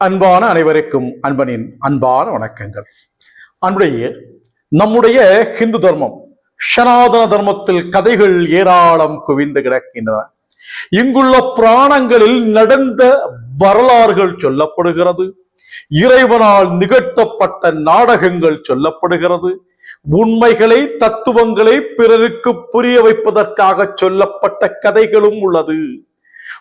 அன்பான அனைவருக்கும் அன்பனின் அன்பான வணக்கங்கள். அன்புடைய நம்முடைய ஹிந்து தர்மம் சனாதன தர்மத்தில் கதைகள் ஏராளம் குவிந்து கிடக்கின்றன. இங்குள்ள புராணங்களில் நடந்த வரலாறுகள் சொல்லப்படுகிறது. இறைவனால் நிகழ்த்தப்பட்ட நாடகங்கள் சொல்லப்படுகிறது. உண்மைகளை தத்துவங்களை பிறருக்கு புரிய வைப்பதற்காக சொல்லப்பட்ட கதைகளும் உள்ளது.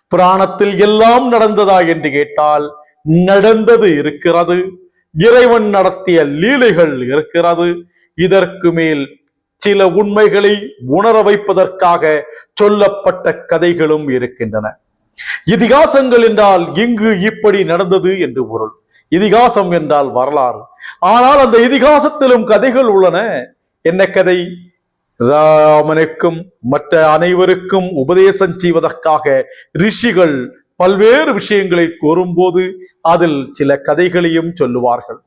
புராணத்தில் எல்லாம் நடந்ததா என்று கேட்டால் நடந்தது இருக்கிறது. இறைவன் நடத்திய லீலைகள் இருக்கிறது. இதற்கு மேல் சில உண்மைகளை உணர வைப்பதற்காக சொல்லப்பட்ட கதைகளும் இருக்கின்றன. இதிகாசங்கள் என்றால் இங்கு இப்படி நடந்தது என்று பொருள். இதிகாசம் என்றால் வரலாறு. ஆனால் அந்த இதிகாசத்திலும் கதைகள் உள்ளன. என்ன கதை? ராமனுக்கும் மற்ற அனைவருக்கும் உபதேசம் செய்வதற்காக ரிஷிகள் பல்வேறு விஷயங்களை கூறும்போது அதில் சில கதைகளையும் சொல்லுவார்கள்.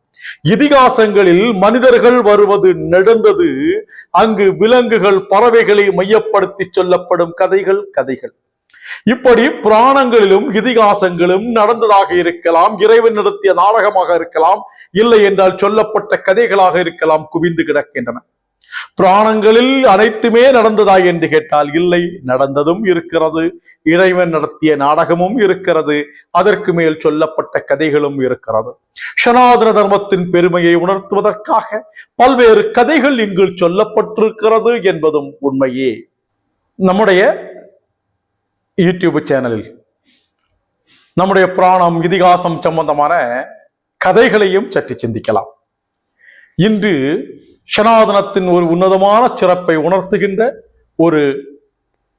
இதிகாசங்களில் மனிதர்கள் வருவது நடந்தது. அங்கு விலங்குகள் பறவைகளை மையப்படுத்தி சொல்லப்படும் கதைகள் கதைகள். இப்படி புராணங்களிலும் இதிகாசங்களும் நடந்ததாக இருக்கலாம் இறைவன் நடத்திய நாடகமாக இருக்கலாம் இல்லை என்றால் சொல்லப்பட்ட கதைகளாக இருக்கலாம் குவிந்து கிடக்கின்றன. புராணங்களில் அனைத்துமே நடந்ததா என்று கேட்டால் இல்லை நடந்ததும் இருக்கிறது. இறைவன் நடத்திய நாடகமும் இருக்கிறது. அதற்கு மேல் சொல்லப்பட்ட கதைகளும் இருக்கிறது. சனாதன தர்மத்தின் பெருமையை உணர்த்துவதற்காக பல்வேறு கதைகள் இங்கு சொல்லப்பட்டிருக்கிறது என்பதும் உண்மையே. நம்முடைய யூடியூப் சேனலில் நம்முடைய புராணம் இதிகாசம் சம்பந்தமான கதைகளையும் சற்று சிந்திக்கலாம். இன்று சனாதனத்தின் ஒரு உன்னதமான சிறப்பை உணர்த்துகின்ற ஒரு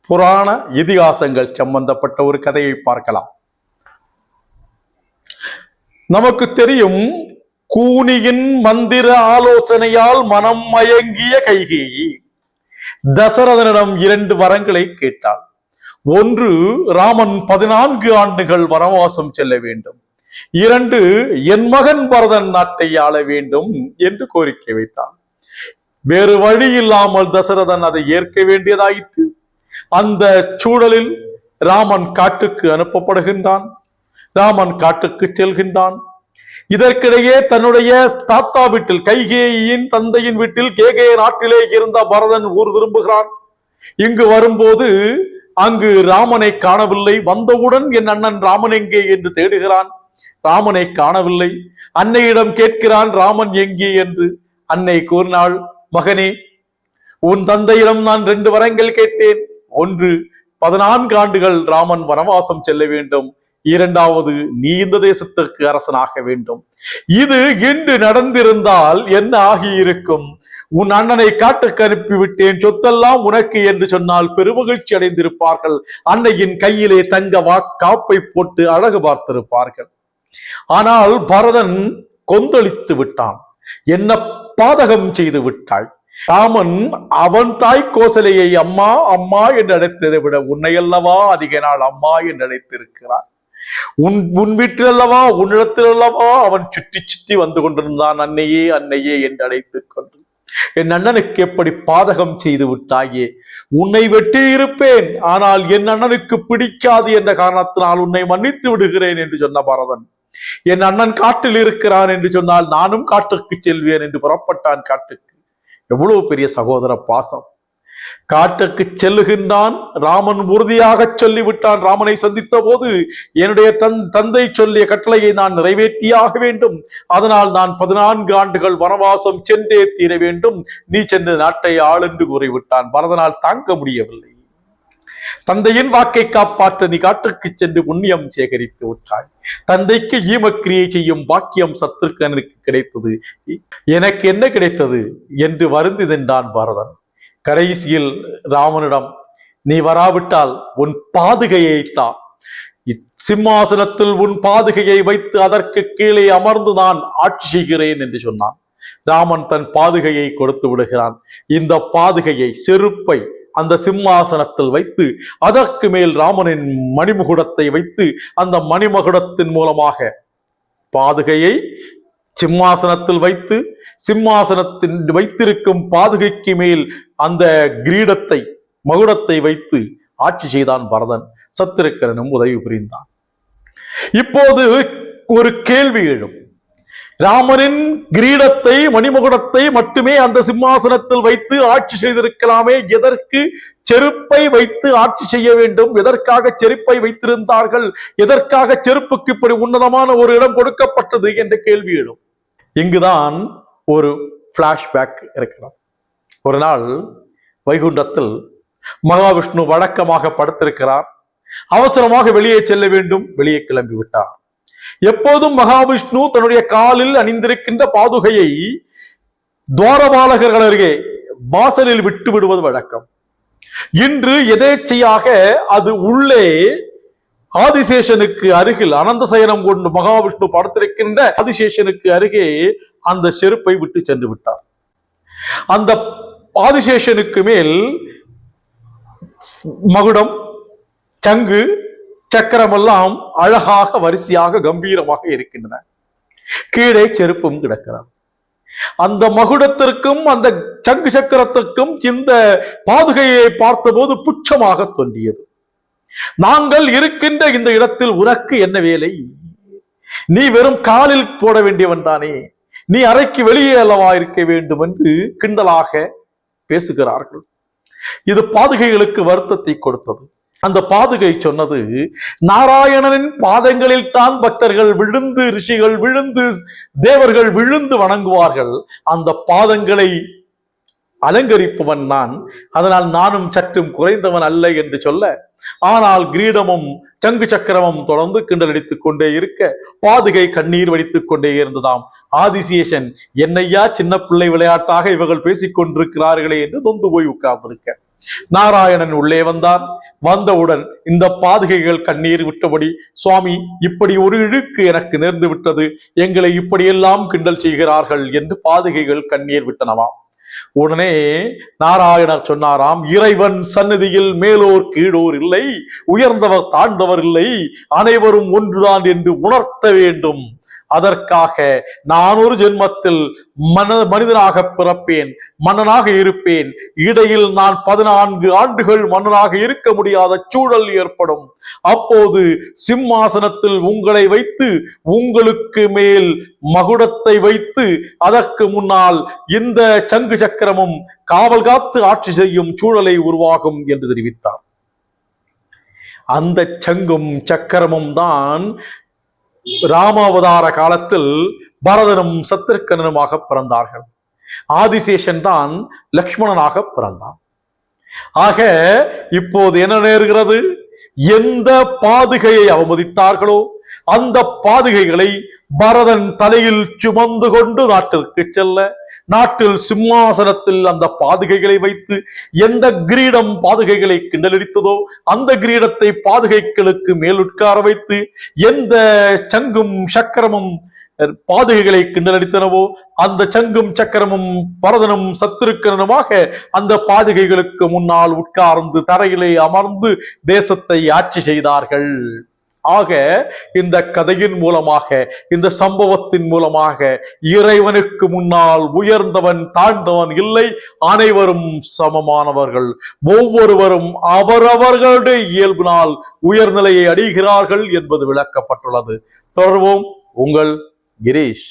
புராண இதிகாசங்கள் சம்பந்தப்பட்ட ஒரு கதையை பார்க்கலாம். நமக்கு தெரியும் கூனியின் மந்திர ஆலோசனையால் மனம் மயங்கிய கைகேயி தசரதனிடம் இரண்டு வரங்களை கேட்டாள். ஒன்று ராமன் பதினான்கு ஆண்டுகள் வனவாசம் செல்ல வேண்டும். இரண்டு என் மகன் பரதன் நாட்டை ஆள வேண்டும் என்று கோரிக்கை வைத்தான். வேறு வழி இல்லாமல் தசரதன் அதை ஏற்க வேண்டியதாயிற்று. அந்த சூழலில் ராமன் காட்டுக்கு அனுப்பப்படுகின்றான். ராமன் காட்டுக்கு செல்கின்றான். இதற்கிடையே தன்னுடைய தாத்தா வீட்டில் கைகேயின் தந்தையின் வீட்டில் கேகே நாட்டிலே இருந்த பரதன் ஊர் திரும்புகிறான். இங்கு வரும்போது அங்கு ராமனை காணவில்லை. வந்தவுடன் என் அண்ணன் ராமன் எங்கே என்று தேடுகிறான். ராமனை காணவில்லை. அன்னையிடம் கேட்கிறான் ராமன் எங்கே? என்று அன்னை கூறினாள் மகனே உன் தந்தையிடம் நான் ரெண்டு வரங்கள் கேட்டேன். ஒன்று பதினான்கு ஆண்டுகள் ராமன் வனவாசம் செல்ல வேண்டும். இரண்டாவது நீ இந்த தேசத்திற்கு அரசனாக வேண்டும். இது இன்று நடந்திருந்தால் என்ன ஆகியிருக்கும்? உன் அண்ணனை காட்டுக்கு அனுப்பிவிட்டேன். சொத்தெல்லாம் உனக்கு என்று சொன்னால் பெருமகிழ்ச்சி அடைந்திருப்பார்கள். அன்னையின் கையிலே தங்க வா காப்பை போட்டு அழகு பார்த்திருப்பார்கள். ஆனால் பரதன் கொந்தளித்து விட்டான். என்ன பாதகம் செய்து விட்டாள். ராமன் அவன் தாய் கோசலையை அம்மா அம்மா என்று அழைத்ததை விட உன்னை அல்லவா அதிக நாள் அம்மா என்று அழைத்திருக்கிறார் உன் உன் வீட்டில் அல்லவா உன்னிடத்தில் அல்லவா அவன் சுற்றி சுற்றி வந்து கொண்டிருந்தான். அன்னையே அன்னையே என்று அழைத்துக் கொண்டு என் அண்ணனுக்கு எப்படி பாதகம் செய்து விட்டாயே? உன்னை வெட்டி இருப்பேன். ஆனால் என் அண்ணனுக்கு பிடிக்காது என்ற காரணத்தினால் உன்னை மன்னித்து விடுகிறேன் என்று சொன்ன பரதன். என் அண்ணன் காட்டில் இருக்கிறான் என்று சொன்னால் நானும் காட்டுக்கு செல்வேன் என்று புறப்பட்டான் காட்டுக்கு. எவ்வளவு பெரிய சகோதர பாசம். காட்டுக்கு செல்லுகின்றான் ராமன் உறுதியாக சொல்லிவிட்டான். ராமனை சந்தித்த போது என்னுடைய தன் தந்தை சொல்லிய கட்டளையை நான் நிறைவேற்றியாக வேண்டும். அதனால் நான் பதினான்கு ஆண்டுகள் வனவாசம் சென்றே தீர வேண்டும். நீ சென்று நாட்டை ஆள் என்று கூறிவிட்டான். பரதனால் தாங்க முடியவில்லை. தந்தையின் வாக்கை காப்பாற்ற நீ காட்டுக்கு சென்று புண்ணியம் சேகரித்து விட்டாய் தந்தைக்கு ஈமக்கிரியை செய்யும் பாக்கியம் சத்துருக்கனுக்கு கிடைத்தது. எனக்கு என்ன கிடைத்தது என்று வருந்திதென்றான் பரதன். கடைசியில் ராமனிடம் நீ வராவிட்டால் உன் பாதுகையை தான் சிம்மாசனத்தில் உன் பாதுகையை வைத்து அதற்கு கீழே அமர்ந்து நான் ஆட்சி செய்கிறேன் என்று சொன்னான். ராமன் தன் பாதுகையை கொடுத்து விடுகிறான். இந்த பாதுகையை செருப்பை அந்த சிம்மாசனத்தில் வைத்து அதற்கு மேல் ராமனின் மணிமுகுடத்தை வைத்து அந்த மணிமகுடத்தின் மூலமாக பாதுகையை சிம்மாசனத்தில் வைத்து சிம்மாசனத்தின் வைத்திருக்கும் பாதுகைக்கு மேல் அந்த கிரீடத்தை மகுடத்தை வைத்து ஆட்சி செய்தான் பரதன். சத்திருக்கரனும் உதவி புரிந்தான். இப்போது ஒரு கேள்வி எழும். ராமனின் கிரீடத்தை மணிமுகுடத்தை மட்டுமே அந்த சிம்மாசனத்தில் வைத்து ஆட்சி செய்திருக்கலாமே. எதற்கு செருப்பை வைத்து ஆட்சி செய்ய வேண்டும்? எதற்காக செருப்பை வைத்திருந்தார்கள்? எதற்காக செருப்புக்கு இப்படி உன்னதமான ஒரு இடம் கொடுக்கப்பட்டது? என்ற கேள்வி எழும். இங்குதான் ஒரு பிளாஷ்பேக் இருக்கிறார் ஒரு நாள் வைகுண்டத்தில் மகாவிஷ்ணு வழக்கமாக படுத்திருக்கிறார். அவசரமாக வெளியே செல்ல வேண்டும். வெளியே கிளம்பி விட்டார் எப்போதும் மகாவிஷ்ணு தன்னுடைய காலில் அணிந்திருக்கின்ற பாதுகையை துவாரபாலகர்கள் அருகே வாசலில் விட்டு விடுவது வழக்கம். இன்று எதேச்சையாக அது உள்ளே ஆதிசேஷனுக்கு அருகில் அனந்த சயனம் கொண்டு மகாவிஷ்ணு படுத்திருக்கின்ற ஆதிசேஷனுக்கு அருகே அந்த செருப்பை விட்டு சென்று விட்டார். அந்த ஆதிசேஷனுக்கு மேல் மகுடம் சங்கு சக்கரம் எல்லாம் அழகாக வரிசையாக கம்பீரமாக இருக்கின்றன. கீழே செருப்பும் கிடக்கிறார் அந்த மகுடத்திற்கும் அந்த சங்கு சக்கரத்திற்கும் இந்த பாதுகையை பார்த்தபோது புச்சமாக தோன்றியது. நாங்கள் இருக்கின்ற இந்த இடத்தில் உனக்கு என்ன வேலை? நீ வெறும் காலில் போட வேண்டியவன் தானே. நீ அறைக்கு வெளியே அல்லவா இருக்க வேண்டும்? என்று கிண்டலாக பேசுகிறார்கள். இது பாதுகைகளுக்கு வருத்தத்தை கொடுத்தது. அந்த பாதுகை சொன்னது நாராயணனின் பாதங்களில் தான் பக்தர்கள் விழுந்து ரிஷிகள் விழுந்து தேவர்கள் விழுந்து வணங்குவார்கள். அந்த பாதங்களை அலங்கரிப்பவன் நான். அதனால் நானும் சற்றும் குறைந்தவன் அல்ல என்று சொல்ல ஆனால் கிரீடமும் சங்கு சக்கரமும் தொடர்ந்து கிண்டலடித்துக் கொண்டே இருக்க பாதுகை கண்ணீர் வடித்துக் கொண்டே இருந்ததாம். ஆதிசேஷன் என்னையா சின்ன பிள்ளை விளையாட்டாக இவர்கள் பேசிக் கொண்டிருக்கிறார்களே என்று தொந்து போய் உட்கார்ந்திருக்க. நாராயணன் உள்ளே வந்தான். வந்தவுடன் இந்த பாதுகைகள் கண்ணீர் விட்டபடி சுவாமி இப்படி ஒரு இழுக்கு எனக்கு நேர்ந்து விட்டது. எங்களை இப்படியெல்லாம் கிண்டல் செய்கிறார்கள் என்று பாதுகைகள் கண்ணீர் விட்டனவாம் உடனே நாராயணர் சொன்னாராம் இறைவன் சன்னதியில் மேலோர் கீழோர் இல்லை உயர்ந்தவர் தாழ்ந்தவர் இல்லை அனைவரும் ஒன்றுதான் என்று உணர்த்த வேண்டும். அதற்காக நான் ஒரு ஜென்மத்தில் மன மனிதனாக பிறப்பேன் மன்னனாக இருப்பேன். இடையில் நான் பதினான்கு ஆண்டுகள் மன்னனாக இருக்க முடியாத சூழல் ஏற்படும். அப்போது சிம்மாசனத்தில் உங்களை வைத்து உங்களுக்கு மேல் மகுடத்தை வைத்து அதற்கு முன்னால் இந்த சங்கு சக்கரமும் காவல் காத்து ஆட்சி செய்யும் சூழலை உருவாகும் என்று தெரிவித்தார். அந்த சங்கும் சக்கரமும் தான் ராமாவதார காலத்தில் பரதனும் சத்திருக்கனனுமாக பிறந்தார்கள். ஆதிசேஷன் தான் லக்ஷ்மணனாக பிறந்தான். ஆக இப்போது என்ன நேருகிறது? எந்த பாதுகையை அவமதித்தார்களோ அந்த பாதுகைகளை பரதன் தலையில் சுமந்து கொண்டு நாட்டிற்கு செல்ல நாட்டில் சிம்மாசனத்தில் அந்த பாதுகைகளை வைத்து எந்த கிரீடம் பாதுகைகளை கிண்டலடித்ததோ அந்த கிரீடத்தை பாதுகைகளுக்கு மேல் உட்கார வைத்து எந்த சங்கும் சக்கரமும் பாதுகைகளை கிண்டலடித்தனவோ அந்த சங்கும் சக்கரமும் பரதனும் சத்திருக்கனுமாக அந்த பாதுகைகளுக்கு முன்னால் உட்கார்ந்து தரையிலே அமர்ந்து தேசத்தை ஆட்சி செய்தார்கள். ஆக இந்த கதையின் மூலமாக இந்த சம்பவத்தின் மூலமாக இறைவனுக்கு முன்னால் உயர்ந்தவன் தாழ்ந்தவன் இல்லை அனைவரும் சமமானவர்கள். ஒவ்வொருவரும் அவரவர்களுடைய இயல்பினால் உயர்நிலையை அடைகிறார்கள் என்பது விளக்கப்பட்டுள்ளது. தொடர்வோம் உங்கள் கிரீஷ்.